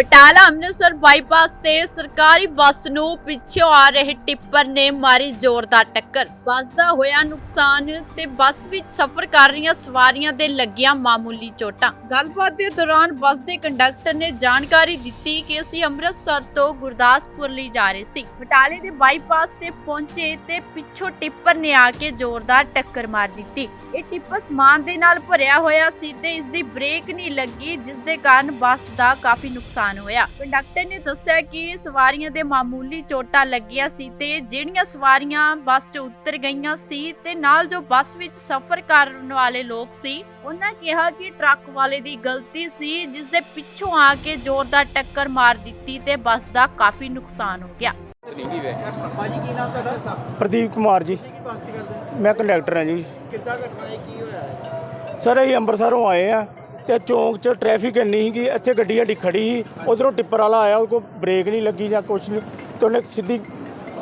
Batala Amritsar bypass ਤੇ ਸਰਕਾਰੀ ਬੱਸ ਨੂੰ ਪਿੱਛੋਂ ਆ ਰਹੇ ਟਿੱਪਰ ਨੇ ਮਾਰੀ ਜ਼ੋਰਦਾਰ ਟੱਕਰ। ਬੱਸ ਦਾ ਹੋਇਆ ਨੁਕਸਾਨ ਤੇ ਬੱਸ ਵਿੱਚ ਸਫ਼ਰ ਕਰ ਰਹੀਆਂ ਸਵਾਰੀਆਂ ਦੇ ਲੱਗੀਆਂ ਮਾਮੂਲੀ ਚੋਟਾਂ। ਗੱਲਬਾਤ ਦੇ ਦੌਰਾਨ ਬੱਸ ਦੇ ਕੰਡਕਟਰ ਨੇ ਜਾਣਕਾਰੀ ਦਿੱਤੀ ਕਿ ਅਸੀਂ ਅੰਮ੍ਰਿਤਸਰ ਤੋਂ ਗੁਰਦਾਸਪੁਰ ਲਈ ਜਾ ਰਹੇ ਸੀ। ਬਟਾਲੇ ਦੇ ਬਾਈਪਾਸ ਤੇ ਪਹੁੰਚੇ ਤੇ ਪਿੱਛੋਂ ਟਿੱਪਰ ਨੇ ਆ ਕੇ ਜ਼ੋਰਦਾਰ ਟੱਕਰ ਮਾਰ ਦਿੱਤੀ। ਇਹ ਟਿੱਪਰ ਸਮਾਨ ਦੇ ਨਾਲ ਭਰਿਆ ਹੋਇਆ ਸੀ ਤੇ ਇਸ ਦੀ ਬ੍ਰੇਕ ਨਹੀਂ ਲੱਗੀ, ਜਿਸ ਦੇ ਕਾਰਨ ਬੱਸ ਦਾ ਕਾਫੀ ਨੁਕਸਾਨ ਹੋਇਆ। ਕੰਡਕਟਰ ਨੇ ਦੱਸਿਆ ਕਿ ਸਵਾਰੀਆਂ ਦੇ ਮਾਮੂਲੀ ਚੋਟਾਂ ਲੱਗੀਆਂ ਸੀ ਤੇ ਜਿਹੜੀਆਂ ਸਵਾਰੀਆਂ ਬੱਸ 'ਚ ਉਤਰ ਗਈਆਂ ਸੀ ਤੇ ਨਾਲ ਜੋ ਬੱਸ ਵਿੱਚ ਸਫ਼ਰ ਕਰਨ ਵਾਲੇ ਲੋਕ ਸੀ ਉਹਨਾਂ ਕਿਹਾ ਕਿ ਟਰੱਕ ਵਾਲੇ ਦੀ ਗਲਤੀ ਸੀ ਜਿਸ ਦੇ ਪਿੱਛੋਂ ਆ ਕੇ ਜ਼ੋਰਦਾਰ ਟੱਕਰ ਮਾਰ ਦਿੱਤੀ ਤੇ ਬੱਸ ਦਾ ਕਾਫੀ ਨੁਕਸਾਨ ਹੋ ਗਿਆ। ਭਾਜੀ ਕੀ ਨਾਮ ਤੁਹਾਡਾ? ਪ੍ਰਦੀਪ ਕੁਮਾਰ ਜੀ। ਕੀ ਬੱਸ ਚ ਕਰਦੇ ਮੈਂ ਕੰਡਕਟਰ ਹਾਂ ਜੀ। ਕਿੱਦਾਂ ਘਟਨਾ ਹੈ ਕੀ ਹੋਇਆ? ਸਰ ਅਸੀਂ ਅੰਮ੍ਰਿਤਸਰੋਂ ਆਏ ਆ ਤੇ ਚੌਂਕ 'ਚ ਟ੍ਰੈਫਿਕ ਇੰਨੀ ਸੀ ਕਿ ਇੱਥੇ ਗੱਡੀ ਸਾਡੀ ਖੜੀ ਸੀ ਉਧਰੋਂ ਟਿੱਪਰ ਵਾਲਾ ਆਇਆ ਉਹ ਕੋ ਬ੍ਰੇਕ ਨਹੀਂ ਲੱਗੀ ਜਾਂ ਕੁਛ ਨਹੀਂ ਤੇ ਉਹਨੇ ਸਿੱਧੀ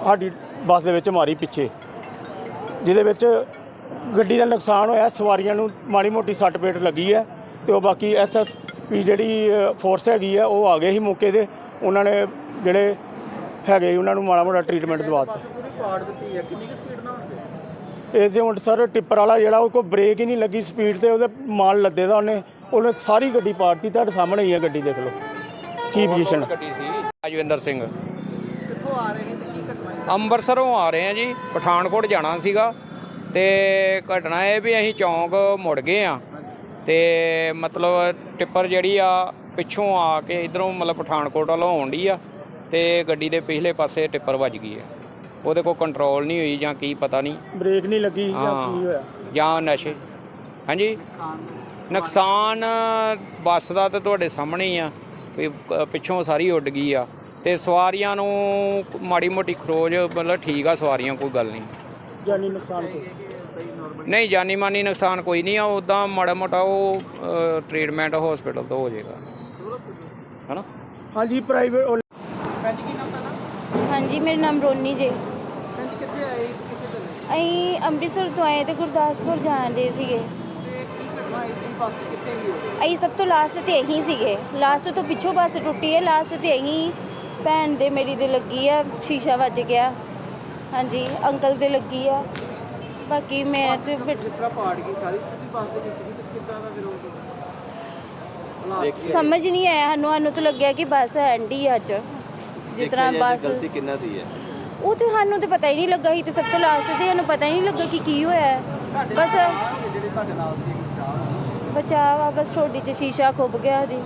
ਸਾਡੀ ਬੱਸ ਦੇ ਵਿੱਚ ਮਾਰੀ ਪਿੱਛੇ ਜਿਹਦੇ ਵਿੱਚ ਗੱਡੀ ਦਾ ਨੁਕਸਾਨ ਹੋਇਆ ਸਵਾਰੀਆਂ ਨੂੰ ਮਾੜੀ ਮੋਟੀ ਸੱਟ ਪੇਟ ਲੱਗੀ ਹੈ ਤੇ ਉਹ ਬਾਕੀ ਐਸਐਸਪੀ ਜਿਹੜੀ ਫੋਰਸ ਹੈਗੀ ਆ ਉਹ ਆ ਗਏ ਸੀ ਮੌਕੇ ਤੇ ਉਹਨਾਂ ਨੇ ਜਿਹੜੇ ਹੈਗੇ ਸੀ ਉਹਨਾਂ ਨੂੰ ਮਾੜਾ ਮੋਟਾ ਟ੍ਰੀਟਮੈਂਟ ਦਵਾ ਦਿੱਤਾ। ਬੱਸ ਪੂਰੀ ਪਾੜ ਦਿੱਤੀ ਹੈ ਕਿੰਨੀ ਕੁ ਸਪੀਡ ਨਾਲ? ਹੁੰਦੀ ਇਹਦੇ ਹੁਣ ਸਰ ਟਿੱਪਰ ਵਾਲਾ ਜਿਹੜਾ ਉਹ ਕੋਈ ਬ੍ਰੇਕ ਹੀ ਨਹੀਂ ਲੱਗੀ ਸਪੀਡ ਤੇ ਉਹਦੇ ਮਾਲ ਲੱਦੇ ਦਾ ਉਹਨੇ ਉਹਨੇ ਸਾਰੀ ਗੱਡੀ ਪਾੜਤੀ ਤੁਹਾਡੇ ਸਾਹਮਣੇ ਹੀ ਆ ਗੱਡੀ ਦੇਖ ਲਓ। ਕੀ ਪੋਜੀਸ਼ਨ ਗੱਡੀ ਸੀ। ਰਾਜਵਿੰਦਰ ਸਿੰਘ। ਕਿੱਥੋਂ ਆ ਰਹੇ ਤੇ ਕੀ ਘਟਨਾ ਹੈ ਅੰਮ੍ਰਿਤਸਰੋਂ ਆ ਰਹੇ ਆ ਜੀ। ਪਠਾਨਕੋਟ ਜਾਣਾ ਸੀਗਾ। ਤੇ ਘਟਨਾ ਇਹ ਵੀ ਅਸੀਂ ਚੌਂਕ ਮੁੜ ਗਏ ਆ। ਤੇ ਮਤਲਬ ਟਿੱਪਰ ਜਿਹੜੀ ਆ ਪਿੱਛੋਂ ਆ ਕੇ ਇਧਰੋਂ ਮਤਲਬ ਪਠਾਨਕੋਟ ਵੱਲੋਂ ਆਉਣ ਡਈ ਆ। ਤੇ ਗੱਡੀ ਦੇ ਪਿਛਲੇ ਪਾਸੇ ਟਿੱਪਰ ਵੱਜ ਗਈ ਹੈ ਉਹਦੇ ਕੋਲ ਕੰਟਰੋਲ ਨਹੀਂ ਹੋਈ ਜਾਂ ਕੀ ਪਤਾ ਨਹੀਂ। ਬ੍ਰੇਕ ਨਹੀਂ ਲੱਗੀ ਜਾਂ। ਕੀ ਹੋਇਆ? ਜਾਂ ਨਸ਼ੇ। ਹਾਂਜੀ? ਨੁਕਸਾਨ ਬੱਸ ਦਾ ਤਾਂ ਤੁਹਾਡੇ ਸਾਹਮਣੇ ਹੀ ਆ ਵੀ ਪਿੱਛੋਂ ਸਾਰੀ ਉੱਡ ਗਈ ਆ। ਤੇ ਸਵਾਰੀਆਂ ਨੂੰ ਮਾੜੀ ਮੋਟੀ ਖਰੋਜ ਮਤਲਬ ਠੀਕ ਆ ਸਵਾਰੀਆਂ ਕੋਈ ਗੱਲ ਨਹੀਂ। ਜਾਨੀ ਨੁਕਸਾਨ ਕੋਈ? ਨਹੀਂ ਜਾਨੀ ਮਾਨੀ ਨੁਕਸਾਨ ਕੋਈ ਨਹੀਂ ਆ ਉਦਾਂ ਮਾੜਾ ਮੋਟਾ ਉਹ ਟ੍ਰੀਟਮੈਂਟ ਹਸਪੀਟਲ ਤੋਂ ਹੋ ਜਾਏਗਾ। ਹਨਾ? ਹਾਂਜੀ ਪ੍ਰਾਈਵੇਟ ਹਾਂਜੀ ਮੇਰਾ ਨਾਮ ਰੋਨੀ ਜੇ। ਭਾਜੀ ਕਿੱਥੇ ਆਏ? ਕਿੱਥੇ ਚੱਲੇ? ਅਸੀਂ ਅੰਮ੍ਰਿਤਸਰ ਤੋਂ ਆਏ ਤੇ ਗੁਰਦਾਸਪੁਰ ਜਾਣ ਦੇ ਸੀਗੇ। ਅਸੀਂ ਸਭ ਤੋਂ ਲਾਸਟ ਤੇ ਇਹੀ ਸੀਗੇ। ਲਾਸਟ ਤੋਂ ਪਿੱਛੋਂ ਬੱਸ ਟੁੱਟੀ ਹੈ। ਲਾਸਟ ਤੇ ਇਹੀ ਭੈਣ ਦੇ ਮੇਰੀ ਦੇ ਲੱਗੀ ਆ ਸ਼ੀਸ਼ਾ ਵੱਜ ਗਿਆ। ਹਾਂਜੀ ਅੰਕਲ ਦੇ ਲੱਗੀ ਆ। ਬਾਕੀ ਮੈਂ ਤੇ ਬਟ- ਜਿਸ ਤਰ੍ਹਾਂ ਪਾੜ ਗਈ ਸਾਰੀ? ਤੁਸੀਂ ਬੱਸ ਦੇ ਵਿੱਚ ਸੀ ਤੇ ਕਿੱਦਾਂ ਦਾ ਵਿਰੋਧ ਹਾਲਾਤ ਸਮਝ ਨਹੀਂ ਆਇਆ। ਸਾਨੂੰ ਸਾਨੂੰ ਤਾਂ ਲੱਗਿਆ ਕਿ ਬੱਸ ਐਂਡੀ ਅੱਜ। ਜਿਸ ਤਰ੍ਹਾਂ ਬੱਸ ਗਲਤੀ ਕਿੰਨਾ ਦੀ ਹੈ ਉਹ ਤੇ ਸਾਨੂੰ ਤੇ ਪਤਾ ਹੀ ਨਹੀਂ ਲੱਗਾ। ਸੀ ਤੇ ਸਭ ਤੋਂ ਲਾਸਟ ਤੇ ਸਾਨੂੰ ਪਤਾ ਹੀ ਨਹੀਂ ਲੱਗਾ ਕਿ ਕੀ ਹੋਇਆ। ਹੈ। ਬਸ ਜਿਹੜੇ ਤੁਹਾਡੇ ਨਾਲ ਸੀ। ਬਚਾਅ ਆ ਬਸ ਠੋਡੀ 'ਚ ਸ਼ੀਸ਼ਾ ਖੁੱਭ ਗਿਆ ਉਹਦੀ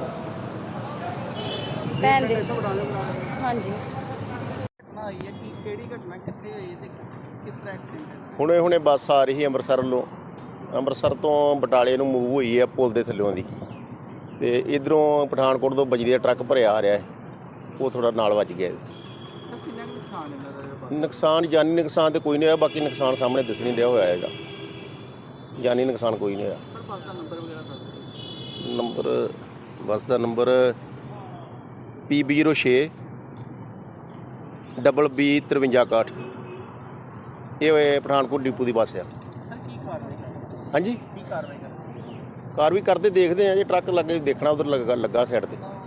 ਭੈਣ ਦੇ। ਹਾਂਜੀ। ਘਟਨਾ ਆਈ ਹੈ ਕੀ ਕਿਹੜੀ ਘਟਨਾ ਕਿੱਥੇ ਹੋਈ ਤੇ ਕਿਸ ਤਰ੍ਹਾਂ ਐਕਸੀਡੈਂਟ ਹੁਣੇ ਹੁਣੇ ਬੱਸ ਆ ਰਹੀ ਸੀ ਅੰਮ੍ਰਿਤਸਰ ਨੂੰ ਅੰਮ੍ਰਿਤਸਰ ਤੋਂ ਬਟਾਲੇ ਨੂੰ ਮੂਵ ਹੋਈ ਹੈ ਪੁਲ ਦੇ ਥੱਲਿਓਂ ਦੀ। ਤੇ ਇਧਰੋਂ ਪਠਾਨਕੋਟ ਤੋਂ ਬਜਰੀ ਦਾ ਟਰੱਕ ਭਰਿਆ ਆ ਰਿਹਾ ਹੈ ਉਹ ਥੋੜਾ ਨਾਲ ਵੱਜ ਗਿਆ ਇਹਦੇ। ਕਿੰਨਾ ਕੁ ਨੁਕਸਾਨ ਇਹਨਾਂ ਦਾ ਬੱਸ ਨੁਕਸਾਨ ਜਾਨੀ ਨੁਕਸਾਨ ਤੇ ਕੋਈ ਨਹੀਂ ਹੋਇਆ, ਬਾਕੀ ਨੁਕਸਾਨ ਸਾਹਮਣੇ ਦਿਸ ਨਹੀਂ ਰਿਹਾ ਹੋਇਆ ਹੈਗਾ। ਜਾਨੀ ਨੁਕਸਾਨ ਕੋਈ ਨਹੀਂ ਹੋਇਆ। ਪਰ ਬੱਸ ਦਾ ਨੰਬਰ ਵਗੈਰਾ ਦੱਸ ਦਿਓ। ਨੰਬਰ ਬੱਸ ਦਾ ਨੰਬਰ PB06 ਡਬਲ B 5361 ਇਹ ਹੋਏ ਪਠਾਨਕੋਟ ਡਿਪੂ ਦੀ ਬੱਸ ਆ। ਸਰ ਕੀ ਕਾਰਵਾਈ ਕਰਨੀ ਹਾਂਜੀ। ਕੀ ਕਾਰਵਾਈ ਕਰਨੀ ਕਾਰ ਵੀ ਕਰਦੇ ਦੇਖਦੇ ਆ ਜੇ ਟਰੱਕ ਲੱਗੇ ਦੇਖਣਾ ਉਧਰ ਲੱਗਾ ਲੱਗਾ ਸਾਈਡ ਤੇ।